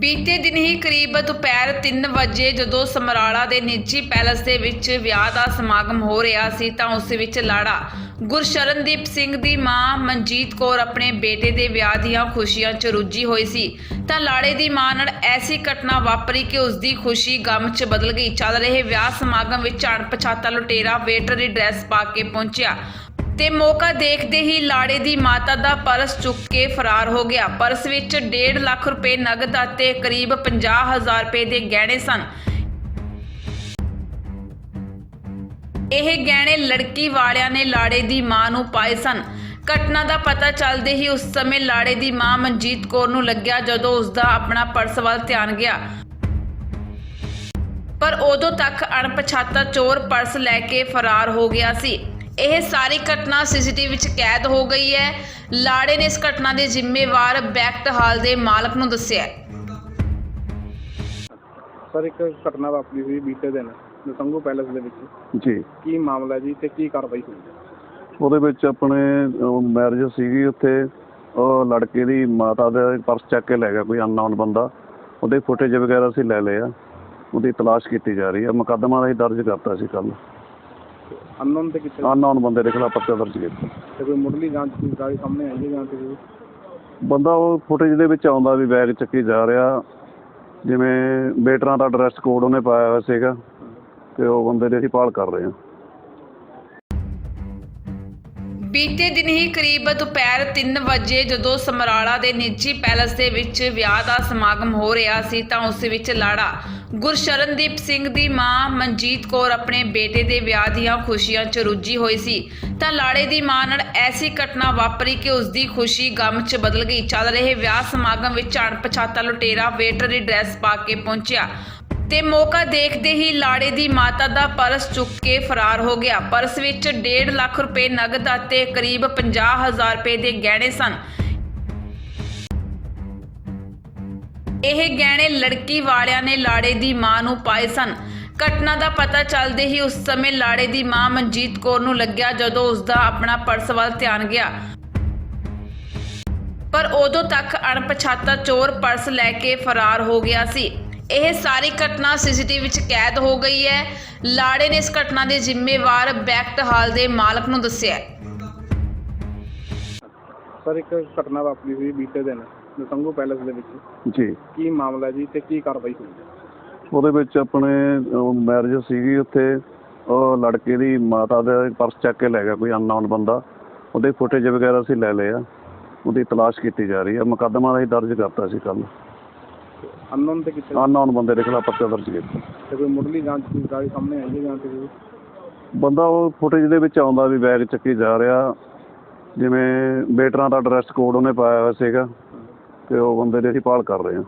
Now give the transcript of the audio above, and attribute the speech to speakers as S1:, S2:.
S1: ਬੀਤੇ ਦਿਨ ਹੀ ਕਰੀਬ ਦੁਪਹਿਰ 3 ਵਜੇ ਜਦੋਂ ਸਮਰਾਲਾ ਦੇ ਨਿੱਜੀ ਪੈਲਸ ਦੇ ਵਿੱਚ ਵਿਆਹ ਦਾ ਸਮਾਗਮ ਹੋ ਰਿਹਾ ਸੀ ਤਾਂ ਉਸ ਵਿੱਚ ਲਾੜਾ ਗੁਰਸ਼ਰਨਦੀਪ ਸਿੰਘ ਦੀ ਮਾਂ ਮਨਜੀਤ ਕੌਰ ਆਪਣੇ ਬੇਟੇ ਦੇ ਵਿਆਹ ਦੀਆਂ ਖੁਸ਼ੀਆਂ 'ਚ ਰੁੱਝੀ ਹੋਈ ਸੀ। ਤਾਂ ਲਾੜੇ ਦੀ ਮਾਂ ਨਾਲ ਐਸੀ ਘਟਨਾ ਵਾਪਰੀ ਕਿ ਉਸ ਦੀ ਖੁਸ਼ੀ ਗਮ 'ਚ ਬਦਲ ਗਈ। ਚੱਲ ਰਹੇ ਵਿਆਹ ਸਮਾਗਮ ਵਿੱਚ ਅਣਪਛਾਤਾ ਲੁਟੇਰਾ ਵੇਟਰ ਦੀ ਡਰੈਸ ਪਾ ਕੇ ਪਹੁੰਚਿਆ। ਤੇ ਮੌਕਾ ਦੇਖਦੇ ਹੀ ਲਾੜੇ ਦੀ ਮਾਤਾ ਦਾ ਪਰਸ ਚੁੱਕ ਕੇ ਫਰਾਰ ਹੋ ਗਿਆ। ਪਰਸ ਵਿੱਚ 1.5 ਲੱਖ ਰੁਪਏ ਨਗਦ ਅਤੇ ਕਰੀਬ 50000 ਰੁਪਏ ਦੇ ਗਹਿਣੇ ਸਨ। ਇਹ ਗਹਿਣੇ ਲੜਕੀ ਵਾਲਿਆਂ ਨੇ ਲਾੜੇ ਦੀ ਮਾਂ ਨੂੰ ਪਾਏ ਸਨ। ਘਟਨਾ ਦਾ ਪਤਾ ਚੱਲਦੇ ਹੀ ਉਸ ਸਮੇਂ ਲਾੜੇ ਦੀ ਮਾਂ ਮਨਜੀਤ ਕੌਰ ਨੂੰ ਲੱਗਿਆ ਜਦੋਂ ਉਸ ਦਾ ਆਪਣਾ ਪਰਸ ਵੱਲ ਧਿਆਨ ਗਿਆ। ਪਰ ਉਦੋਂ ਤੱਕ ਅਣਪਛਾਤਾ ਚੋਰ ਪਰਸ ਲੈ ਕੇ ਫਰਾਰ ਹੋ ਗਿਆ ਸੀ। ਇਹ ਸਾਰੀ ਘਟਨਾ ਸੀਸੀਟੀਵੀ ਵਿੱਚ ਕੈਦ ਹੋ ਗਈ ਹੈ। ਲਾੜੇ ਨੇ ਇਸ ਘਟਨਾ ਦੇ ਜ਼ਿੰਮੇਵਾਰ ਬੈਕਟ ਹਾਲ ਦੇ ਮਾਲਕ ਨੂੰ ਦੱਸਿਆ ਹੈ।
S2: ਸਰ ਇੱਕ ਘਟਨਾ ਵਾਪਰੀ ਹੋਈ ਬੀਤੇ ਦਿਨ ਨਸੰਗੂ ਪੈਲੇਸ ਦੇ ਵਿੱਚ।
S3: ਜੀ।
S2: ਕੀ ਮਾਮਲਾ ਜੀ ਤੇ ਕੀ ਕਾਰਵਾਈ ਹੋਈ?
S3: ਉਹਦੇ ਵਿੱਚ ਆਪਣੇ ਮੈਰਿਜ ਸੀਗੀ ਉੱਥੇ। ਉਹ ਲੜਕੇ ਦੀ ਮਾਤਾ ਦਾ ਪਰਸ ਚੱਕ ਕੇ ਲੈ ਗਿਆ ਕੋਈ ਅਨਨੋਨ ਬੰਦਾ। ਉਹਦੇ ਫੁਟੇਜ ਵਗੈਰਾ ਅਸੀਂ ਲੈ ਲਏ ਆ। ਉਹਦੀ ਤਲਾਸ਼ ਕੀਤੀ ਜਾ ਰਹੀ ਹੈ ਮੁਕੱਦਮਾ ਅਸੀਂ ਦਰਜ ਕਰਤਾ ਸੀ ਕੱਲ
S2: ਅਨਨੋਨ ਤੇ ਕਿੱਥੇ?
S3: ਅਨਨੋਨ ਬੰਦੇ ਦੇ ਖਿਲਾਫ ਪਰਚਾ ਦਰਜ ਕੀਤਾ
S2: ਤੇ ਕੋਈ ਮੁੱਢਲੀ ਜਾਂਚ ਦੀ ਗੱਲ ਸਾਹਮਣੇ ਆਈ ਹੈ ਜਾਂ ਤੇ ਕੋਈ?
S3: ਬੰਦਾ ਉਹ ਫੁਟੇਜ ਦੇ ਵਿੱਚ ਆਉਂਦਾ ਵੀ ਬੈਗ ਚੱਕੀ ਜਾ ਰਿਹਾ। ਜਿਵੇਂ ਵੇਟਰਾਂ ਦਾ ਡਰੈਸ ਕੋਡ ਉਹਨੇ ਪਾਇਆ ਹੋਇਆ ਸੀਗਾ। ਤੇ ਉਹ ਬੰਦੇ ਦੀ ਅਸੀਂ ਭਾਲ ਕਰ ਰਹੇ ਹਾਂ।
S1: ਬੀਤੇ ਦਿਨ ਹੀ ਕਰੀਬ ਦੁਪਹਿਰ 3 ਵਜੇ ਜਦੋਂ ਸਮਰਾਲਾ ਦੇ ਨਿੱਜੀ ਪੈਲਸ ਦੇ ਵਿੱਚ ਵਿਆਹ ਦਾ ਸਮਾਗਮ ਹੋ ਰਿਹਾ ਸੀ ਤਾਂ ਉਸ ਵਿੱਚ ਲਾੜਾ ਗੁਰਸ਼ਰਨਦੀਪ ਸਿੰਘ ਦੀ ਮਾਂ ਮਨਜੀਤ ਕੌਰ ਆਪਣੇ ਬੇਟੇ ਦੇ ਵਿਆਹ ਦੀਆਂ ਖੁਸ਼ੀਆਂ 'ਚ ਰੁੱਝੀ ਹੋਈ ਸੀ। ਤਾਂ ਲਾੜੇ ਦੀ ਮਾਂ ਨਾਲ ਐਸੀ ਘਟਨਾ ਵਾਪਰੀ ਕਿ ਉਸ ਦੀ ਖੁਸ਼ੀ ਗਮ 'ਚ ਬਦਲ ਗਈ। ਚੱਲ ਰਹੇ ਵਿਆਹ ਸਮਾਗਮ ਵਿੱਚ ਅਣਪਛਾਤਾ ਲੁਟੇਰਾ ਵੇਟਰ ਦੀ ਡਰੈਸ ਪਾ ਕੇ ਪਹੁੰਚਿਆ। ਤੇ ਮੌਕਾ ਦੇਖਦੇ ਹੀ ਲਾੜੇ ਦੀ ਮਾਤਾ ਦਾ ਪਰਸ ਚੁੱਕ ਕੇ ਫਰਾਰ ਹੋ ਗਿਆ। ਪਰਸ ਵਿੱਚ 1.5 ਲੱਖ ਰੁਪਏ ਨਗਦ ਅਤੇ ਕਰੀਬ 50000 ਰੁਪਏ ਦੇ ਗਹਿਣੇ ਸਨ। ਇਹ ਗਹਿਣੇ ਲੜਕੀ ਵਾਲਿਆਂ ਨੇ ਲਾੜੇ ਦੀ ਮਾਂ ਨੂੰ ਪਾਏ ਸਨ। ਘਟਨਾ ਦਾ ਪਤਾ ਚੱਲਦੇ ਹੀ ਉਸ ਸਮੇਂ ਲਾੜੇ ਦੀ ਮਾਂ ਮਨਜੀਤ ਕੌਰ ਨੂੰ ਲੱਗਿਆ ਜਦੋਂ ਉਸ ਦਾ ਆਪਣਾ ਪਰਸ ਵੱਲ ਧਿਆਨ ਗਿਆ। ਪਰ ਉਦੋਂ ਤੱਕ ਅਣਪਛਾਤਾ ਚੋਰ ਪਰਸ ਲੈ ਕੇ ਫਰਾਰ ਹੋ ਗਿਆ ਸੀ। ਇਹ ਸਾਰੀ ਘਟਨਾ ਸੀਸੀਟੀਵੀ ਵਿੱਚ ਕੈਦ ਹੋ ਗਈ ਹੈ। ਲਾੜੇ ਨੇ ਇਸ ਘਟਨਾ ਦੇ ਜ਼ਿੰਮੇਵਾਰ ਬੈਕਟ ਹਾਲ ਦੇ ਮਾਲਕ ਨੂੰ ਦੱਸਿਆ ਹੈ।
S2: ਸਰ ਇੱਕ ਘਟਨਾ ਵਾਪਰੀ ਹੋਈ ਬੀਤੇ ਦਿਨ ਨਸੰਗੂ ਪੈਲੇਸ ਦੇ ਵਿੱਚ।
S3: ਜੀ।
S2: ਕੀ ਮਾਮਲਾ ਜੀ ਤੇ ਕੀ ਕਾਰਵਾਈ ਹੋਈ?
S3: ਉਹਦੇ ਵਿੱਚ ਆਪਣੇ ਮੈਰਿਜ ਸੀਗੀ ਉੱਥੇ। ਉਹ ਲੜਕੇ ਦੀ ਮਾਤਾ ਦਾ ਪਰਸ ਚੱਕ ਕੇ ਲੈ ਗਿਆ ਕੋਈ ਅਨਨੋਨ ਬੰਦਾ। ਉਹਦੇ ਫੁਟੇਜ ਵਗੈਰਾ ਅਸੀਂ ਲੈ ਲਏ ਆ। ਉਹਦੀ ਤਲਾਸ਼ ਕੀਤੀ ਜਾ ਰਹੀ ਹੈ ਮੁਕੱਦਮਾ ਅਸੀਂ ਦਰਜ ਕਰਤਾ ਸੀ ਕੱਲ
S2: ਅਨਨੋਨ ਤੇ ਕਿੱਥੇ?
S3: ਅਨਨੋਨ ਬੰਦੇ ਦੇ ਖਿਲਾਫ ਪਰਚਾ ਦਰਜ ਕੀਤਾ
S2: ਤੇ ਕੋਈ ਮੁੱਢਲੀ ਜਾਂਚ ਦੀ ਗੱਲ ਸਾਹਮਣੇ ਆਈ ਹੈ ਜਾਂ ਤੇ
S3: ਬੰਦਾ ਉਹ ਫੁਟੇਜ ਦੇ ਵਿੱਚ ਆਉਂਦਾ ਵੀ ਬੈਗ ਚੱਕੀ ਜਾ ਰਿਹਾ। ਜਿਵੇਂ ਵੇਟਰਾਂ ਦਾ ਡਰੈਸ ਕੋਡ ਉਹਨੇ ਪਾਇਆ ਹੋਇਆ ਸੀਗਾ। ਤੇ ਉਹ ਬੰਦੇ ਦੀ ਅਸੀਂ ਭਾਲ ਕਰ ਰਹੇ ਹਾਂ।